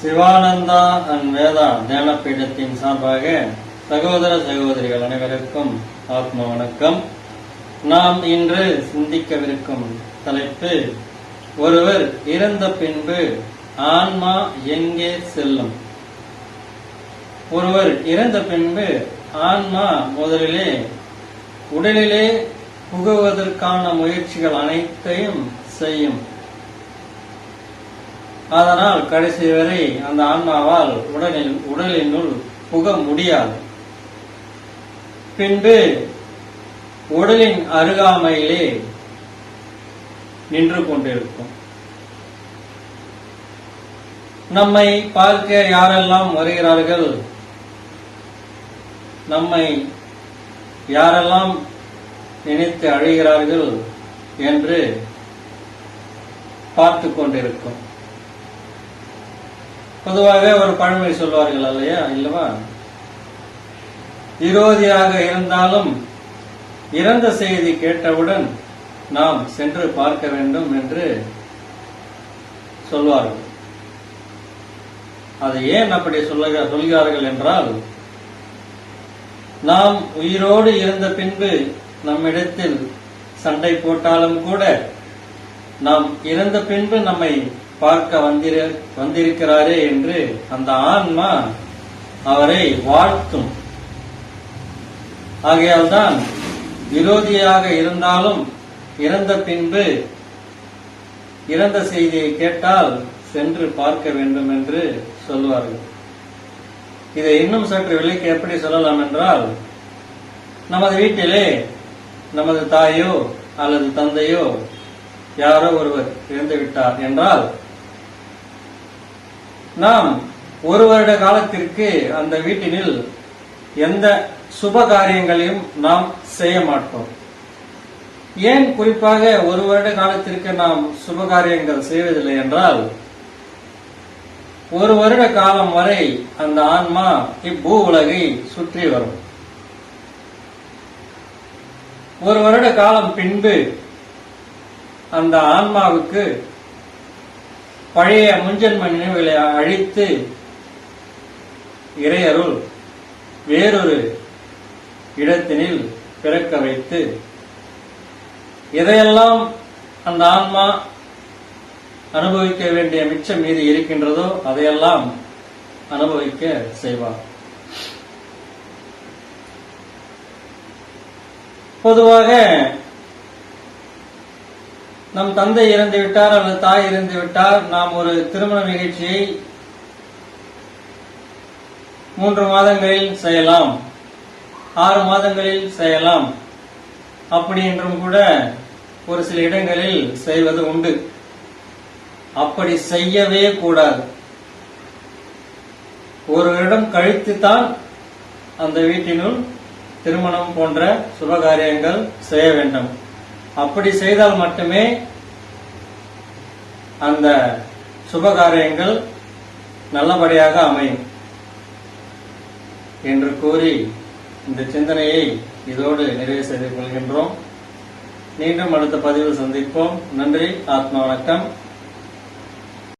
Sivananda and Veda தியானப்பீடத்தின் சார்பாக சகோதர சகோதரிகள் அனைவருக்கும் ஆத்ம வணக்கம். நாம் இன்று சிந்திக்கவிருக்கும் தலைப்பு ஒருவர் இறந்த பின்பு ஆன்மா எங்கே செல்லும்? ஒருவர் இறந்த பின்பு ஆன்மா முதலிலே உடலிலே புகுவதற்கான முயற்சிகள் அனைத்தையும் செய்யும். அதனால் கடைசி வரை அந்த ஆன்மாவால் உடலில் உடலினுள் புக முடியாது. பின்பு உடலின் அருகாமையிலே நின்று கொண்டிருக்கும். நம்மை பார்க்க யாரெல்லாம் வருகிறார்கள்? நம்மை யாரெல்லாம் நினைத்து அழைகிறார்கள்? என்று பார்த்து கொண்டிருக்கும். பொதுவாகவே ஒரு பழமொழி சொல்வார்கள் இல்லையா இல்லவா? விரோதியாக இருந்தாலும் இறந்த செய்தி கேட்டவுடன் நாம் சென்று பார்க்க வேண்டும் என்று சொல்வார்கள். அதை ஏன் அப்படி சொல்லுக சொல்கிறார்கள் என்றால் நாம் உயிரோடு இருந்த பின்பு நம்மிடத்தில் சண்டை போட்டாலும் கூட நாம் இறந்த பின்பு நம்மை பார்க்க வந்திரு வந்திருக்கிறாரே என்று அந்த ஆன்மா அவரை வாழ்த்தும். ஆகையால் தான் விரோதியாக இருந்தாலும் இறந்த பின்பு இறந்த செய்தியை கேட்டால் சென்று பார்க்க வேண்டும் என்று சொல்வார்கள். இதை இன்னும் சற்று விலைக்கு எப்படி சொல்லலாம் என்றால் நமது வீட்டிலே நமது தாயோ அல்லது தந்தையோ யாரோ ஒருவர் இறந்து விட்டார் என்றால் நாம் ஒரு வருட காலத்திற்கு அந்த வீட்டினில் எந்த சுப காரியங்களையும் நாம் செய்ய மாட்டோம். ஏன் குறிப்பாக ஒரு வருட காலத்திற்கு நாம் சுப காரியங்கள் செய்வதில்லை என்றால் ஒரு வருட காலம் வரை அந்த ஆன்மா இப்பூ உலகை சுற்றி வரும். ஒரு வருட காலம் பின்பு அந்த ஆன்மாவுக்கு பழைய முன்ஜென்ம நினைவுகளை அழித்து இறையருள் வேறொரு இடத்தினில் பிறக்க வைத்து எதையெல்லாம் அந்த ஆன்மா அனுபவிக்க வேண்டிய மிச்சம் மீது இருக்கின்றதோ அதையெல்லாம் அனுபவிக்க செய்வார். பொதுவாக நம் தந்தை இறந்து விட்டார் அல்லது தாய் இறந்து விட்டார் நாம் ஒரு திருமண நிகழ்ச்சியை மூன்று மாதங்களில் செய்யலாம். ஆறு மாதங்களில் செய்யலாம். அப்படி என்றும் கூட ஒரு சில இடங்களில் செய்வது உண்டு. அப்படி செய்யவே கூடாது. ஒரு இடம் கழித்து தான் அந்த வீட்டினுள் திருமணம் போன்ற சுபகாரியங்கள் செய்ய வேண்டும். அப்படி செய்தால் மட்டுமே அந்த சுபகாரியங்கள் நல்லபடியாக அமையும் என்று கூறி இந்த சிந்தனையை இதோடு நிறைவு செய்து கொள்கின்றோம். மீண்டும் அடுத்த பதிவில் சந்திப்போம். நன்றி. ஆத்மா வணக்கம்.